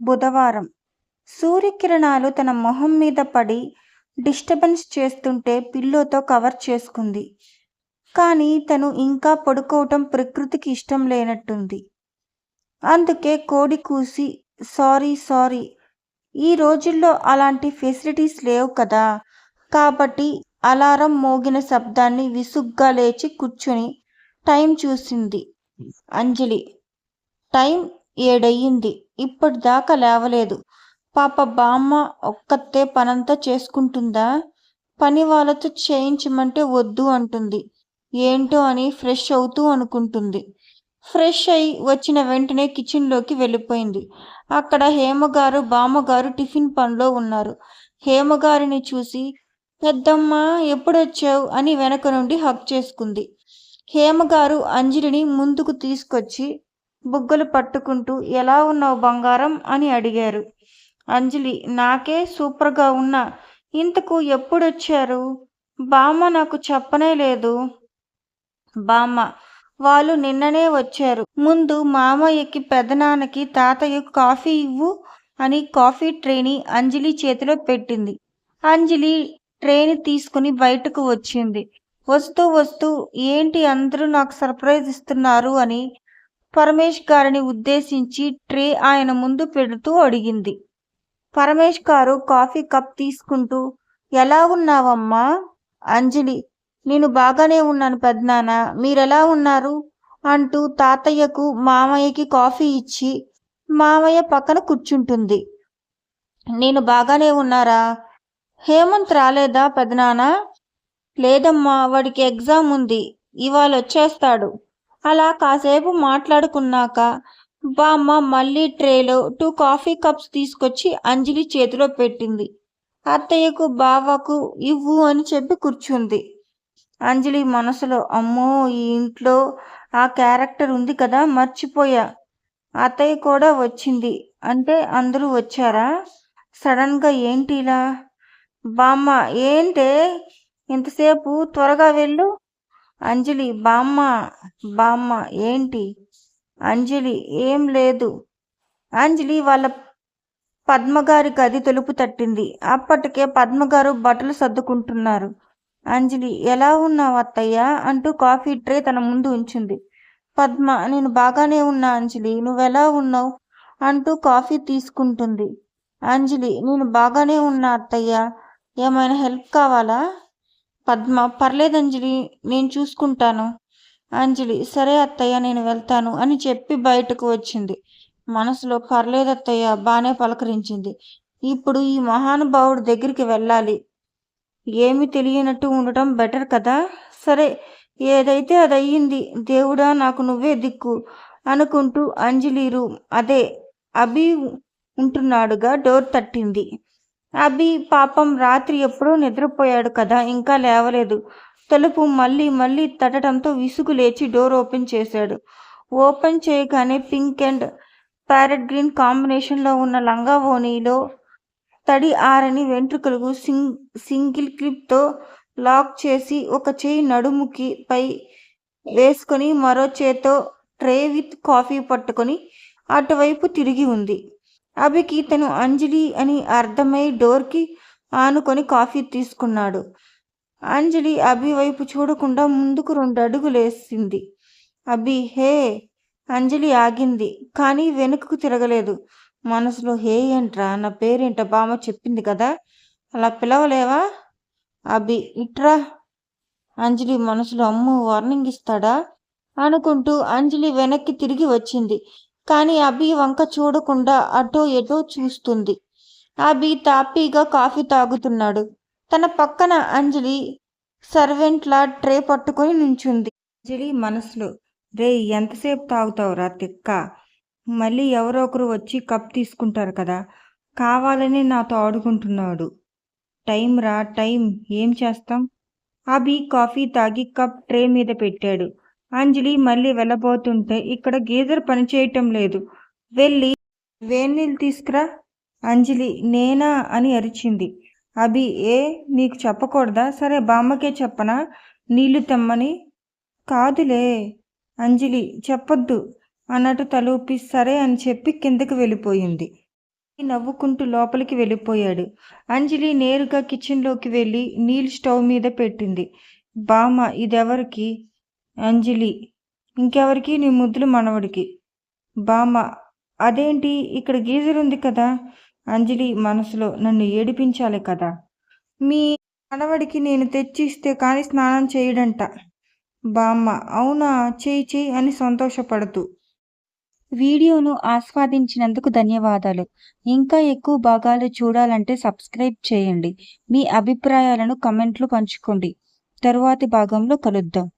బుధవారం. సూర్యకిరణాలు తన మొహం మీద పడి డిస్టర్బెన్స్ చేస్తుంటే పిల్లోతో కవర్ చేసుకుంది. కానీ తను ఇంకా పడుకోవటం ప్రకృతికి ఇష్టం లేనట్టుంది. అందుకే కోడి కూసి సారీ సారీ ఈ రోజుల్లో అలాంటి ఫెసిలిటీస్ లేవు కదా. కాబట్టి అలారం మోగిన శబ్దాన్ని విసుగ్గా లేచి కూర్చొని టైం చూసింది. అంజలి టైం ఏడయ్యింది ఇప్పటిదాకా లేవలేదు. పాప బామ్మ ఒక్కతే పనంతా చేసుకుంటుందా? పని వాళ్ళతో చేయించమంటే వద్దు అంటుంది. ఏంటో అని ఫ్రెష్ అవుతూ అనుకుంటుంది. ఫ్రెష్ అయి వచ్చిన వెంటనే కిచెన్లోకి వెళ్ళిపోయింది. అక్కడ హేమగారు బామ్మగారు టిఫిన్ పనిలో ఉన్నారు. హేమగారిని చూసి పెద్దమ్మ ఎప్పుడొచ్చావు? అని వెనక నుండి హక్ చేసుకుంది. హేమగారు అంజలిని ముందుకు తీసుకొచ్చి బుగ్గలు పట్టుకుంటూ ఎలా ఉన్నావు బంగారం? అని అడిగారు. అంజలి నాకే సూపర్గా ఉన్నా. ఇంతకు ఎప్పుడొచ్చారు? బామ్మ నాకు చెప్పనే లేదు. బామ్మ వాళ్ళు నిన్ననే వచ్చారు. ముందు మామయ్యకి పెదనాన్నకి తాతయ్యకు కాఫీ ఇవ్వు అని కాఫీ ట్రేని అంజలి చేతిలో పెట్టింది. అంజలి ట్రేని తీసుకుని బయటకు వచ్చింది. వస్తూ వస్తూ ఏంటి అందరూ నాకు సర్ప్రైజ్ ఇస్తున్నారు? అని పరమేష్ గారిని ఉద్దేశించి ట్రే ఆయన ముందు పెడుతూ అడిగింది. పరమేష్ గారు కాఫీ కప్ తీసుకుంటూ ఎలా ఉన్నావమ్మా? అంజలి నేను బాగానే ఉన్నాను పెద్దనాన్న మీరెలా ఉన్నారు? అంటూ తాతయ్యకు మామయ్యకి కాఫీ ఇచ్చి మామయ్య పక్కన కూర్చుంటుంది. నేను బాగానే ఉన్నారా? హేమంత్ రాలేదా పెదనాన్న లేదమ్మా వాడికి ఎగ్జామ్ ఉంది ఇవాళ వచ్చేస్తాడు అలా కాసేపు మాట్లాడుకున్నాక బామ్మ మళ్ళీ ట్రేలో టూ కాఫీ కప్స్ తీసుకొచ్చి అంజలి చేతిలో పెట్టింది. అత్తయ్యకు బావకు ఇవ్వు అని చెప్పి కూర్చుంది. అంజలి మనసులో అమ్మో ఈ ఇంట్లో ఆ క్యారెక్టర్ ఉంది కదా మర్చిపోయా. అత్తయ్య కూడా వచ్చింది. అంటే అందరూ వచ్చారా? సడన్గా ఏంటి ఇలా? బామ్మ ఏంటే? ఇంతసేపు త్వరగా వెళ్ళు. అంజలి బామ్మ బామ్మ ఏంటి? అంజలి ఏం లేదు. అంజలి వాళ్ళ పద్మగారి గది తలుపు తట్టింది. అప్పటికే పద్మగారు బట్టలు సర్దుకుంటున్నారు. అంజలి ఎలా ఉన్నావు అత్తయ్య? అంటూ కాఫీ ట్రే తన ముందు ఉంచింది. పద్మ నేను బాగానే ఉన్నా అంజలి నువ్వెలా ఉన్నావు? అంటూ కాఫీ తీసుకుంటుంది. అంజలి నేను బాగానే ఉన్నా అత్తయ్య. ఏమైనా హెల్ప్ కావాలా? పద్మ పర్లేదు అంజలి నేను చూసుకుంటాను. అంజలి సరే అత్తయ్య నేను వెళ్తాను అని చెప్పి బయటకు వచ్చింది. మనసులో పర్లేదు అత్తయ్య బాగానే పలకరించింది. ఇప్పుడు ఈ మహానుభావుడి దగ్గరికి వెళ్ళాలి. ఏమి తెలియనట్టు ఉండటం బెటర్ కదా? సరే ఏదైతే అది అయ్యింది దేవుడా నాకు నువ్వే దిక్కు అనుకుంటూ అంజలి రూమ్ అదే అభి ఉంటున్నాడుగా డోర్ తట్టింది. అభి పాపం రాత్రి ఎప్పుడో నిద్రపోయాడు కదా ఇంకా లేవలేదు. తలుపు మళ్ళీ మళ్ళీ తట్టడంతో విసుగు లేచి డోర్ ఓపెన్ చేశాడు. ఓపెన్ చేయగానే పింక్ అండ్ ప్యారెట్ గ్రీన్ కాంబినేషన్లో ఉన్న లంగా ఓణీలో తడి ఆరని వెంట్రుకలకు సింగ్ సింగిల్ క్లిప్తో లాక్ చేసి ఒక చేయి నడుముకి పై వేసుకొని మరో చేతో ట్రే విత్ కాఫీ పట్టుకొని అటువైపు తిరిగి ఉంది. అభికి తను అంజలి అని అర్థమై డోర్కి ఆనుకొని కాఫీ తీసుకున్నాడు. అంజలి అభి వైపు చూడకుండా ముందుకు రెండు అడుగులేసింది అభి హే! అంజలి ఆగింది కానీ వెనుకకు తిరగలేదు. మనసులో హే ఏంట్రా? నా పేరేంట బామ్మ చెప్పింది కదా? అలా పిలవలేవా? అభి ఇట్రా! అంజలి మనసులో అమ్ము వార్నింగ్ ఇస్తాడా? అనుకుంటూ అంజలి వెనక్కి తిరిగి వచ్చింది. కానీ అభి వంక చూడకుండా అటో ఎటో చూస్తుంది. అభి తాపీగా కాఫీ తాగుతున్నాడు. తన పక్కన అంజలి సర్వెంట్లా ట్రే పట్టుకొని నుంచుంది. అంజలి మనసులో రే ఎంతసేపు తాగుతావురా తిక్క? మళ్ళీ ఎవరో ఒకరు వచ్చి కప్ తీసుకుంటారు కదా కావాలని నాతో ఆడుకుంటున్నాడు. టైం రా టైం ఏం చేస్తాం? అభి కాఫీ తాగి కప్ ట్రే మీద పెట్టాడు. అంజలి మళ్ళీ వెళ్ళబోతుంటే ఇక్కడ గీజర్ పనిచేయటం లేదు. వెళ్ళి వేన్నీళ్ళు తీసుకురా అంజలి. నేనా అని అరిచింది. అభి ఏ నీకు చెప్పకూడదా? సరే బామ్మకే చెప్పనా? నీళ్ళు తెమ్మని. కాదులే అంజలి చెప్పొద్దు అన్నట్టు తలూపి సరే అని చెప్పి కిందకి వెళ్ళిపోయింది. నవ్వుకుంటూ లోపలికి వెళ్ళిపోయాడు. అంజలి నేరుగా కిచెన్లోకి వెళ్ళి నీళ్ళు స్టవ్ మీద పెట్టింది. బామ్మ ఇదెవరికి? అంజలి. ఇంకెవరికి? నీ ముద్దులు మనవడికి. బామ్మ. అదేంటి? ఇక్కడ గీజర్ ఉంది కదా. అంజలి మనసులో నన్ను ఏడిపించాలి కదా. మీ మనవడికి నేను తెచ్చిస్తే కానీ స్నానం చేయడంట. బామ్మ. అవునా? చేయి చేయి అని సంతోషపడుతూ. వీడియోను ఆస్వాదించినందుకు ధన్యవాదాలు. ఇంకా ఎక్కువ భాగాలు చూడాలంటే సబ్స్క్రైబ్ చేయండి. మీ అభిప్రాయాలను కమెంట్లు పంచుకోండి. తరువాతి భాగంలో కలుద్దాం.